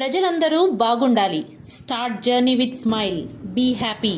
ప్రజలందరూ బాగుండాలి. Start journey with smile. Be happy.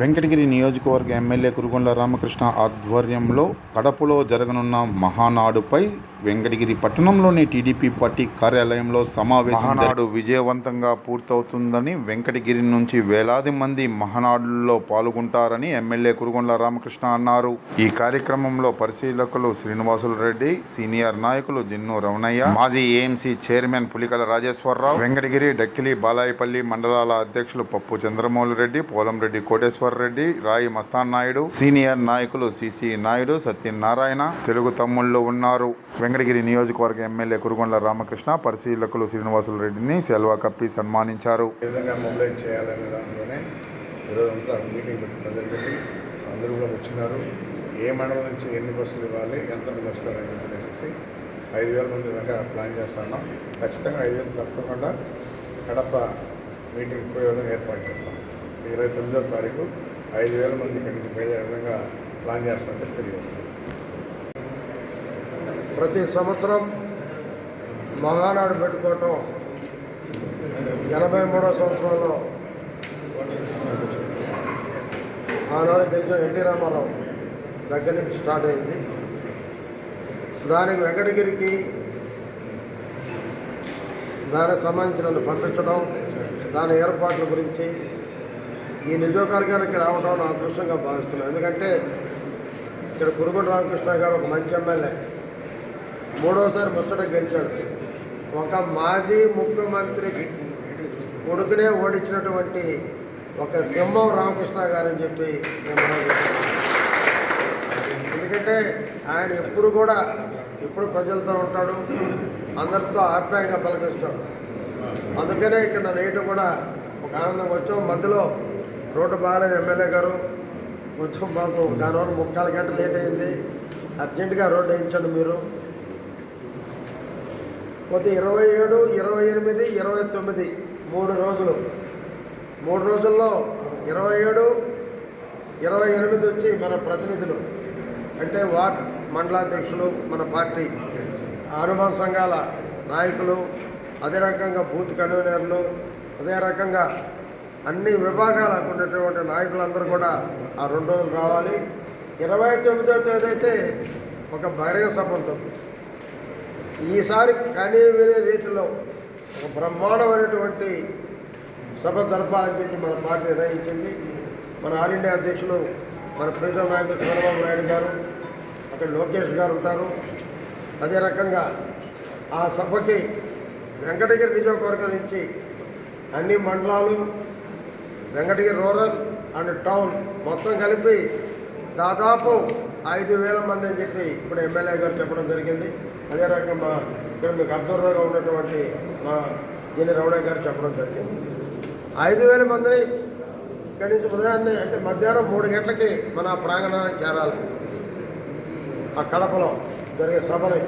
Venkatagiri నియోజకవర్గ ఎమ్మెల్యే కురుగొండ రామకృష్ణ ఆధ్వర్యంలో కడపలో జరగనున్న మహానాడుపై వెంకటగిరి పట్టణంలోని టీడీపీ పార్టీ కార్యాలయంలో సమావేశం మహానాడు విజయవంతంగా పూర్తవుతుందని వెంకటగిరి నుంచి వేలాది మంది మహానాడులో పాల్గొంటారని ఎమ్మెల్యే కురుగొండ రామకృష్ణ అన్నారు. ఈ కార్యక్రమంలో పరిశీలకులు శ్రీనివాసులు రెడ్డి సీనియర్ నాయకులు జిన్ను రమణయ్య మాజీ A M C chairman Pulikala Rajeswararao Venkatagiri Dakkili Balayapalli మండలాల అధ్యక్షులు పప్పు చంద్రమౌళి రెడ్డి పోలంరెడ్డి కోటేశ్వర రెడ్డి రాయి మస్తాన్ నాయుడు సీనియర్ నాయకులు సిసి నాయుడు సత్యనారాయణ తెలుగు తమ్ముళ్ళు ఉన్నారు. వెంకటగిరి నియోజకవర్గ ఎమ్మెల్యే కురుగొండ రామకృష్ణ పరిశీలకులు శ్రీనివాసులు రెడ్డిని సెల్వా కప్పి సన్మానించారు. విధంగా మొబిలైజ్ చేయాలనే దాంట్లోనే ఈరోజు మీటింగ్ పెట్టడం జరిగింది అందరూ కూడా వచ్చినారు. ఏ మండలం నుంచి ఎన్ని బస్సులు ఇవ్వాలి ఎంతమంది వస్తారని చెప్పేసి ఐదు వేల మంది దాకా ప్లాన్ చేస్తున్నాం. ఖచ్చితంగా ఐదు వేలు తప్పకుండా కడప మీటింగ్ పోయే విధంగా ఏర్పాటు చేస్తాం. ఇరవై తొమ్మిదో తారీఖు ఐదు వేల మంది ఇక్కడి నుంచి బయలుదేరే విధంగా ప్లాన్ చేస్తామని తెలియజేస్తాం ప్రతి సంవత్సరం మహానాడు పెట్టుకోవటం ఎనభై మూడో సంవత్సరంలో ఆనాడు గెలిచిన ఎన్టీ రామారావు దగ్గర నుంచి స్టార్ట్ అయింది. దానికి వెంకటగిరికి దానికి సంబంధించిన పంపించడం దాని ఏర్పాట్ల గురించి ఈ నియోజకవర్గానికి రావడం నా అదృష్టంగా భావిస్తున్నాను. ఎందుకంటే ఇక్కడ కురుగుడు రామకృష్ణ గారు ఒక మంచి ఎమ్మెల్యే. మూడోసారి ముచ్చట గెలిచాడు. ఒక మాజీ ముఖ్యమంత్రి కొడుకునే ఓడించినటువంటి ఒక సింహం రామకృష్ణ గారని చెప్పి ఎందుకంటే ఆయన ఎప్పుడు కూడా ఎప్పుడు ప్రజలతో ఉంటాడు అందరితో ఆప్యాయంగా పలకరిస్తాడు. అందుకనే ఇక్కడ నైట్ కూడా ఒక ఆనందం వచ్చాం. మధ్యలో రోడ్డు బాగాలేదు ఎమ్మెల్యే గారు. కొంచెం మాకు దానివల్ల ముక్కాలు గంట లేట్ అయింది. అర్జెంటుగా రోడ్డు వేయించండి మీరు. పోతే ఇరవై ఏడు ఇరవై ఎనిమిది ఇరవై తొమ్మిది. మూడు రోజులు. మూడు రోజుల్లో ఇరవై ఏడు ఇరవై ఎనిమిది వచ్చి మన ప్రతినిధులు. అంటే వార్డ్ మండలాధ్యక్షులు మన పార్టీ అనుభవ సంఘాల నాయకులు అదే రకంగా బూత్ కన్వీనర్లు అదే రకంగా అన్ని విభాగాలకు ఉన్నటువంటి నాయకులందరూ కూడా ఆ రెండు రోజులు రావాలి. ఇరవై తొమ్మిదో తేదీ అయితే ఒక బహిరంగ సభ ఉంటుంది. ఈసారి కానీ వినే రీతిలో ఒక బ్రహ్మాండమైనటువంటి సభ జరపాలని చెప్పి మన పార్టీ నిర్ణయించింది. మన ఆల్ ఇండియా అధ్యక్షులు మన ప్రీతం నాయకులు చంద్రబాబు నాయుడు గారు అక్కడ లోకేష్ గారు ఉంటారు. అదే రకంగా ఆ సభకి వెంకటగిరి నియోజకవర్గం నుంచి అన్ని మండలాలు వెంకటగిరి రూరల్ అండ్ టౌన్ మొత్తం కలిపి దాదాపు ఐదు వేల మంది అని చెప్పి ఇప్పుడు ఎమ్మెల్యే గారు చెప్పడం జరిగింది. అదే రకంగా మా ఇక్కడ మీకు అబ్జర్వర్గా ఉన్నటువంటి మా జిని రమణ గారు చెప్పడం జరిగింది. ఐదు వేల మందిని ఇక్కడి నుంచి ఉదయాన్నే అంటే మధ్యాహ్నం మూడు గంటలకి మన ప్రాంగణానికి చేరాలి. ఆ కడపలో జరిగే సభని.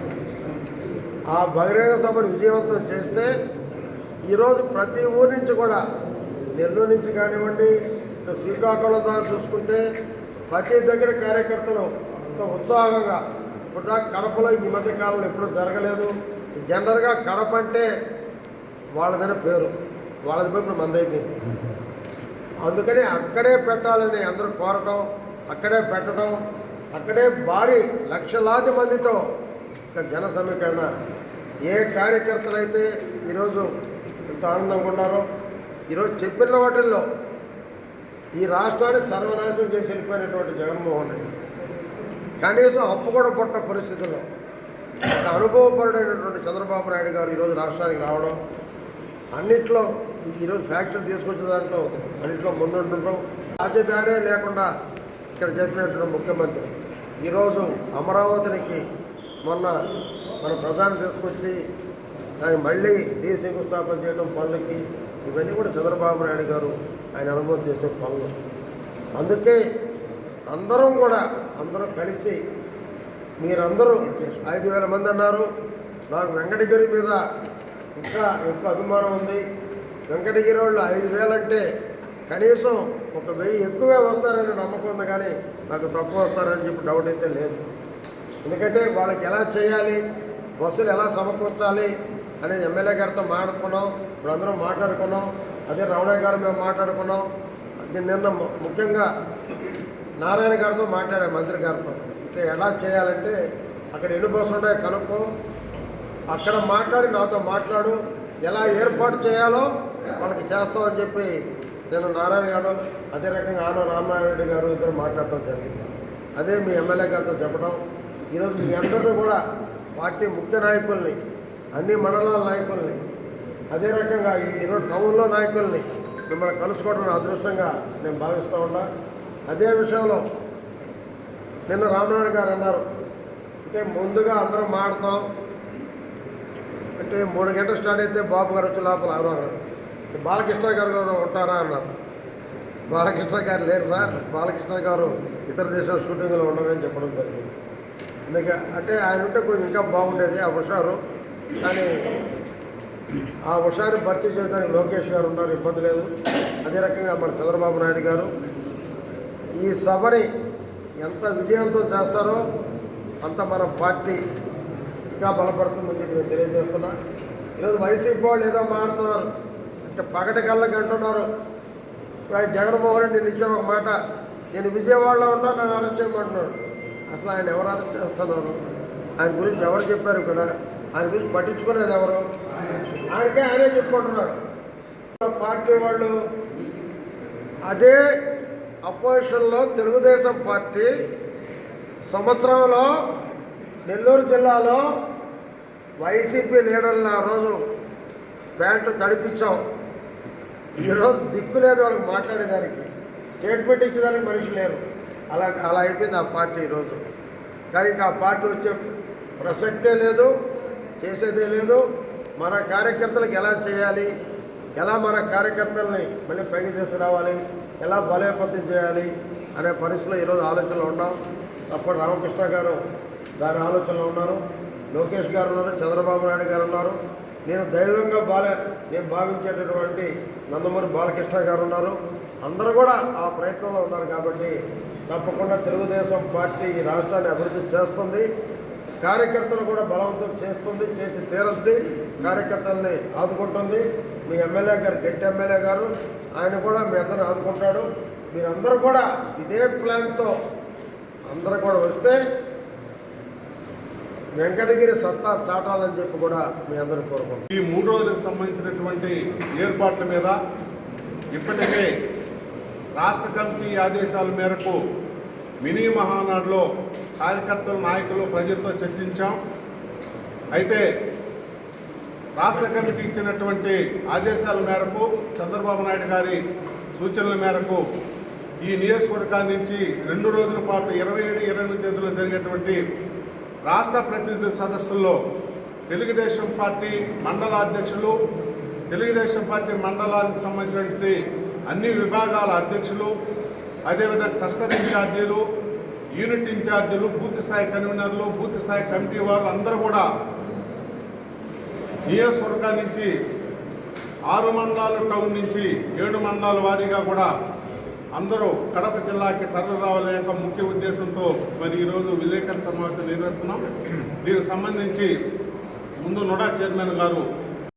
ఆ బహిరంగ సభను విజయవంతం చేస్తే ఈరోజు ప్రతి ఊరి నుంచి కూడా నెల్లూరు నుంచి కానివ్వండి శ్రీకాకుళం దాకా చూసుకుంటే ప్రతి దగ్గర కార్యకర్తలు ఉత్సాహంగా ఇప్పుడు కడపలో ఈ మధ్య కాలంలో ఎప్పుడూ జరగలేదు. జనరల్గా కడప అంటే వాళ్ళదైన పేరు. వాళ్ళది పోయి ఇప్పుడు మందైపోయింది. అందుకని అక్కడే పెట్టాలని అందరూ కోరటం అక్కడే పెట్టడం అక్కడే భారీ లక్షలాది మందితో ఒక జన సమీకరణ. ఏ కార్యకర్తలు అయితే ఈరోజు ఎంత ఆనందంగా ఉన్నారో ఈరోజు చెప్పిన వాటిల్లో ఈ రాష్ట్రాన్ని సర్వనాశనం చేసి వెళ్ళిపోయినటువంటి జగన్మోహన్ రెడ్డి. కనీసం అప్పు కూడా పుట్టిన పరిస్థితుల్లో ఒక అనుభవపరుడైనటువంటి చంద్రబాబు నాయుడు గారు ఈరోజు రాష్ట్రానికి రావడం అన్నిట్లో ఈరోజు ఫ్యాక్టరీ తీసుకొచ్చే దాంట్లో అన్నింటిలో ముందుంటుండడం రాజధానే లేకుండా ఇక్కడ జరిపినటువంటి ముఖ్యమంత్రి. ఈరోజు అమరావతికి మొన్న మన ప్రధాని తీసుకొచ్చి దాన్ని మళ్ళీ రీ శంకుస్థాపన చేయడం పనులకి ఇవన్నీ కూడా చంద్రబాబు నాయుడు గారు ఆయన అనుభవం చేసే పనులు. అందుకే అందరం కూడా అందరం కలిసి మీరందరూ ఐదు వేల మంది అన్నారు. నాకు వెంకటగిరి మీద ఇంకా ఎక్కువ అభిమానం ఉంది. వెంకటగిరి వాళ్ళు ఐదు వేలంటే కనీసం ఒక వెయ్యి ఎక్కువే వస్తారని నమ్మకం ఉంది కానీ నాకు తక్కువ వస్తారని చెప్పి డౌట్ అయితే లేదు. ఎందుకంటే వాళ్ళకి ఎలా చేయాలి బస్సులు ఎలా సమకూర్చాలి అనేది ఎమ్మెల్యే గారితో మాట్లాడుకున్నాం. ఇప్పుడు అందరం మాట్లాడుకున్నాం. అదే రమణ గారు మేము మాట్లాడుకున్నాం. అది నిన్న ము- ముఖ్యంగా నారాయణ గారితో మాట్లాడాం మంత్రి గారితో. అంటే ఎలా చేయాలంటే అక్కడ ఎన్ని బస్సులు ఉన్నాయో కనుక్కో. అక్కడ మాట్లాడి నాతో మాట్లాడు. ఎలా ఏర్పాటు చేయాలో వాళ్ళకి చేస్తామని చెప్పి నేను నారాయణ గారు అదే రకంగా ఆనో రామనారాయణ గారు ఇద్దరు మాట్లాడటం జరిగింది. అదే మీ ఎమ్మెల్యే గారితో చెప్పడం. ఈరోజు మీ అందరినీ కూడా పార్టీ ముఖ్య నాయకుల్ని అన్ని మండలాల నాయకుల్ని అదే రకంగా ఈ ఈరోజు టౌన్లో నాయకుల్ని మిమ్మల్ని కలుసుకోవడం అదృష్టంగా నేను భావిస్తూ ఉన్నా. అదే విషయంలో నిన్న రామనారాయణ గారు అన్నారు. అంటే ముందుగా అందరం మాడతాం అంటే మూడు గంటలు స్టార్ట్ అయితే బాబు గారు వచ్చి లోపల ఎవరో బాలకృష్ణ గారు గారు ఉంటారా అన్నారు. బాలకృష్ణ గారు లేరు సార్. బాలకృష్ణ గారు ఇతర దేశాల షూటింగ్లో ఉండరని చెప్పడం జరిగింది. అందుకే అంటే ఆయన ఉంటే కొంచెం ఇంకా బాగుండేది ఆ హుషారు. కానీ ఆ హుషారు భర్తీ చేయడానికి లోకేష్ గారు ఉన్నారు. ఇబ్బంది లేదు. అదే రకంగా మన చంద్రబాబు నాయుడు గారు ఈ సభని ఎంత విజయంతం చేస్తారో అంత మన పార్టీ ఇంకా బలపడుతుందని చెప్పి నేను తెలియజేస్తున్నా. ఈరోజు వైసీపీ వాళ్ళు ఏదో మాడుతున్నారు అంటే పగటి కళ్ళకి అంటున్నారు. ఇప్పుడు ఆయన జగన్మోహన్ రెడ్డి నేను ఇచ్చిన ఒక మాట నేను విజయవాడలో ఉంటా నన్ను అరెస్ట్ చేయమంటున్నాడు. అసలు ఆయన ఎవరు అరెస్ట్ చేస్తున్నారు? ఆయన గురించి ఎవరు చెప్పారు ఇక్కడ? ఆయన గురించి పట్టించుకునేది ఎవరు? ఆయనకే ఆయనే చెప్పుకుంటున్నాడు. పార్టీ వాళ్ళు అదే అపోజిషన్లో తెలుగుదేశం పార్టీ సంవత్సరంలో నెల్లూరు జిల్లాలో వైసీపీ లీడర్లు ఆ రోజు ప్యాంటు తడిపించాం. ఈరోజు దిక్కు లేదు వాళ్ళకి మాట్లాడేదానికి. స్టేట్మెంట్ ఇచ్చేదానికి మనిషి లేరు. అలా అలా అయిపోయింది ఆ పార్టీ ఈరోజు. కానీ ఇంకా ఆ పార్టీ వచ్చే ప్రసక్తే లేదు చేసేదే లేదు. మన కార్యకర్తలకు ఎలా చేయాలి ఎలా మన కార్యకర్తల్ని మళ్ళీ పైకి తీసుకురావాలి ఎలా బలోపేతం చేయాలి అనే పరిస్థితిలో ఈరోజు ఆలోచనలో ఉన్నాం. అప్పుడు రామకృష్ణ గారు దాని ఆలోచనలో ఉన్నారు. లోకేష్ గారు ఉన్నారు చంద్రబాబు నాయుడు గారు ఉన్నారు. నేను దైవంగా బాల నేను భావించేటటువంటి నందమూరి బాలకృష్ణ గారు ఉన్నారు. అందరూ కూడా ఆ ప్రయత్నంలో ఉన్నారు కాబట్టి తప్పకుండా తెలుగుదేశం పార్టీ ఈ రాష్ట్రాన్ని అభివృద్ధి చేస్తుంది. కార్యకర్తలు కూడా బలవంతం చేస్తుంది చేసి తీరద్ది. కార్యకర్తల్ని ఆదుకుంటుంది. మీ ఎమ్మెల్యే గారు గట్టి ఎమ్మెల్యే గారు ఆయన కూడా మీ అందరిని ఆదుకుంటాడు. మీరందరూ కూడా ఇదే ప్లాన్తో అందరూ కూడా వస్తే వెంకటగిరి సత్తా చాటాలని చెప్పి కూడా మీ అందరూ కోరుకుంటాం ఈ మూడు రోజులకు సంబంధించినటువంటి ఏర్పాట్ల మీద ఇప్పటికే రాష్ట్ర కమిటీ ఆదేశాల మేరకు మినీ మహానాడులో కార్యకర్తలు నాయకులు ప్రజలతో చర్చించాం. అయితే రాష్ట్ర కమిటీ ఇచ్చినటువంటి ఆదేశాల మేరకు చంద్రబాబు నాయుడు గారి సూచనల మేరకు ఈ నియోజకవర్గాల నుంచి రెండు రోజుల పాటు ఇరవై ఏడు ఇరవై ఎనిమిది తేదీలో జరిగేటువంటి రాష్ట్ర ప్రతినిధుల సదస్సుల్లో తెలుగుదేశం పార్టీ మండల అధ్యక్షులు తెలుగుదేశం పార్టీ మండలానికి సంబంధించినటువంటి అన్ని విభాగాల అధ్యక్షులు అదేవిధంగా క్లస్టర్ ఇన్ఛార్జీలు యూనిట్ ఇన్ఛార్జీలు బూత్ స్థాయి కన్వీనర్లు బూత్ స్థాయి కమిటీ వాళ్ళు అందరూ కూడా నియోజకవర్గం నుంచి ఆరు మండలాలు టౌన్ నుంచి ఏడు మండలాల వారీగా కూడా అందరూ కడప జిల్లాకి తరలి రావాలనే యొక్క ముఖ్య ఉద్దేశంతో మరి ఈరోజు విలేకరుల సమావేశం నిర్వహిస్తున్నాం. దీనికి సంబంధించి ముందు నోడా చైర్మన్ గారు